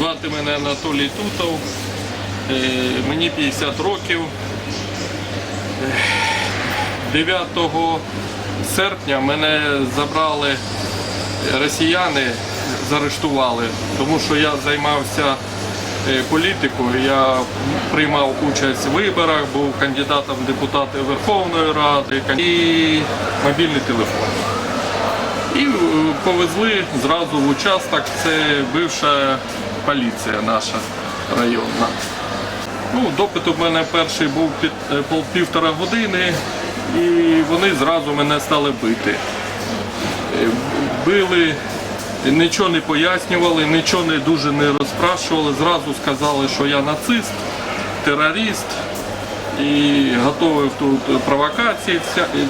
Звати мене Анатолій Тутов, Е, мені 50 років. Е, 9 серпня мене забрали росіяни, заарештували, тому що я займався е, політикою, я приймав участь в виборах, був кандидатом в депутати Верховної Ради і мобільний телефон. І е, повезли зразу в участок, це бивша поліція наша районна. Ну, допит у мене перший був під е, півтора години, і вони зразу мене стали бити. Е, Били, нічого не пояснювали, нічого не дуже не розпрашували. Зразу сказали, що я нацист, терорист і готовив тут провокації,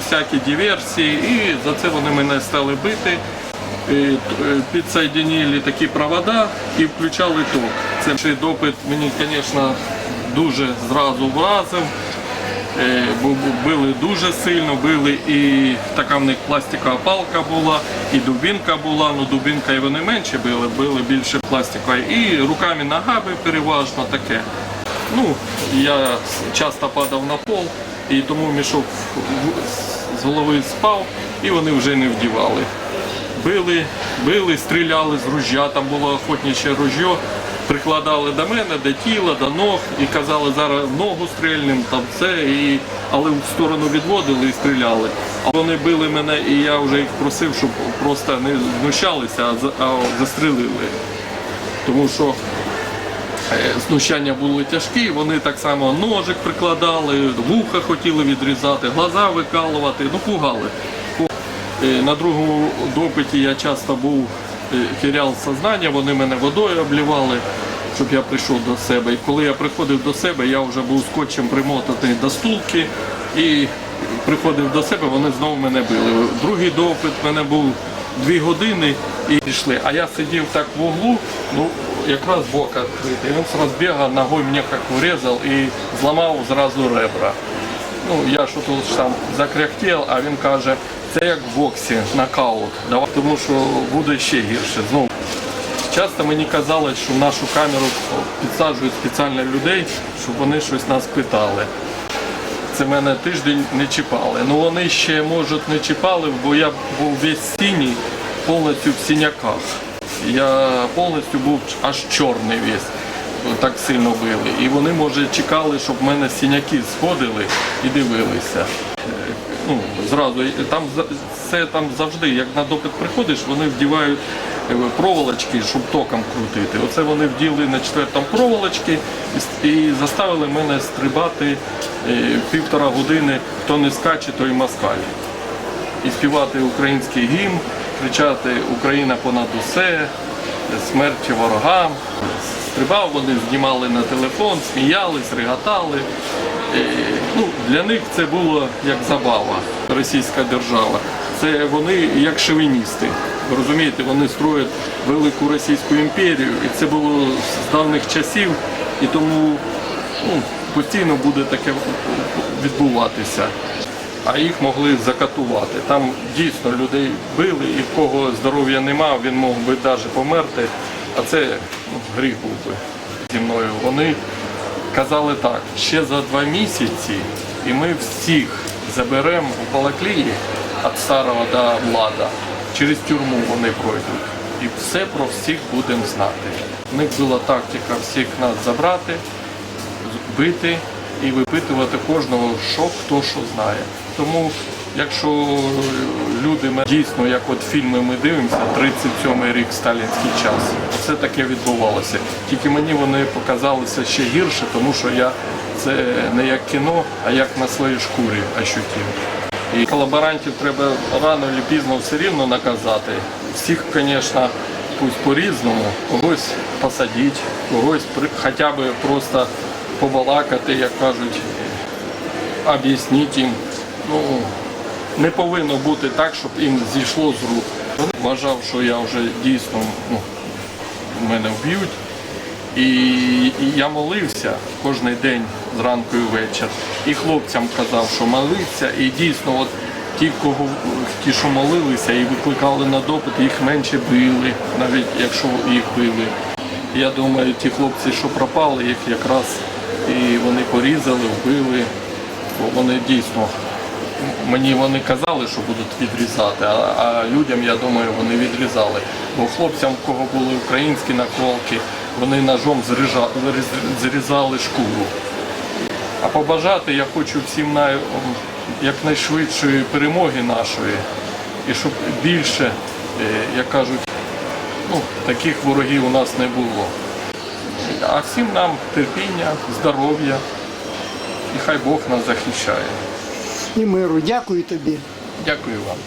всякі диверсії. І за це вони мене стали бити. Е, е, Підсоєдинили такі провода і включали ток. Це ще допит мені, звісно, дуже зразу вразив. Е, били дуже сильно, били і така в них пластикова палка була, і дубінка була, ну дубінка і вони менше били, били більше пластикова. І руками ногами переважно таке. Ну, я часто падав на пол, і тому мішок з голови спав, і вони вже не вдівали. Били, били, стріляли з ружья, там було охотниче ружьо, прикладали до мене, до тіла, до ног і казали, зараз ногу стрільнем, там це, і... але в сторону відводили і стріляли. Вони били мене, і я вже їх просив, щоб просто не знущалися, а за- а застрелили. Тому що Е, знущання були тяжкі, вони так само ножик прикладали, вуха хотіли відрізати, глаза викалувати, ну пугали. Е, На другому допиті я часто був, е, сознання, вони мене водою облівали, щоб я прийшов до себе. І коли я приходив до себе, я вже був скотчем примотаний до стулки і приходив до себе, вони знову мене били. Другий допит в мене був дві години і пішли. А я сидів так в углу, ну якраз бок відкритий. Він зразу бігав, ногою мене як врізав і зламав зразу ребра. Ну, я що тут там закряхтів, а він каже, це як в боксі, нокаут. Тому що буде ще гірше. Знову. Часто мені казали, що нашу камеру підсаджують спеціально людей, щоб вони щось нас питали. Це мене тиждень не чіпали. Ну вони ще, може, не чіпали, бо я був весь синій, повністю в синяках. Я повністю був аж чорний весь. Так сильно били. І вони, може, чекали, щоб в мене синяки сходили і дивилися. Ну, зразу там це там завжди, як на допит приходиш, вони вдівають е, проволочки, щоб током крутити. Оце вони вділи на четвертому проволочки і заставили мене стрибати е, півтора години, хто не скаче, той москаль. І співати український гімн, кричати Україна понад усе, смерть ворогам. Стрибав, вони знімали на телефон, сміялись, реготали. Ну, для них це було як забава, російська держава. Це вони як шовіністи. Розумієте, вони строять велику Російську імперію, і це було з давніх часів, і тому ну, постійно буде таке відбуватися. А їх могли закатувати. Там дійсно людей били, і в кого здоров'я нема, він мог би навіть померти. А це ну, гріх був би зі мною. Вони казали так, ще за два місяці, і ми всіх заберемо у Балаклії від старого до влада. Через тюрму вони пройдуть. І все про всіх будемо знати. У них була тактика всіх нас забрати, бити і випитувати кожного, що хто що знає. Тому, якщо люди дійсно, як от фільми ми дивимося, 37-й рік сталінський час, це таке відбувалося. Тільки мені вони показалися ще гірше, тому що я це не як кіно, а як на своїй шкурі ощутив. І колаборантів треба рано чи пізно все рівно наказати. Всіх, звісно, пусть по-різному, когось посадити, когось хоча б просто побалакати, як кажуть, об'яснити їм. Ну, не повинно бути так, щоб їм зійшло з рук. Вважав, що я вже дійсно ну, мене вб'ють. І, і я молився кожен день зранку і вечір. І хлопцям казав, що молиться. І дійсно, от ті, кого ті, що молилися і викликали на допит, їх менше били, навіть якщо їх били. Я думаю, ті хлопці, що пропали, їх якраз і вони порізали, вбили. Бо вони дійсно, мені вони казали, що будуть відрізати, а, а людям, я думаю, вони відрізали. Бо хлопцям, в кого були українські наколки, вони ножом зрізали шкуру. А побажати я хочу всім най, якнайшвидшої перемоги нашої, і щоб більше, е, як кажуть, ну, таких ворогів у нас не було. А всім нам терпіння, здоров'я, і хай Бог нас захищає. І миру. Дякую тобі. Дякую вам.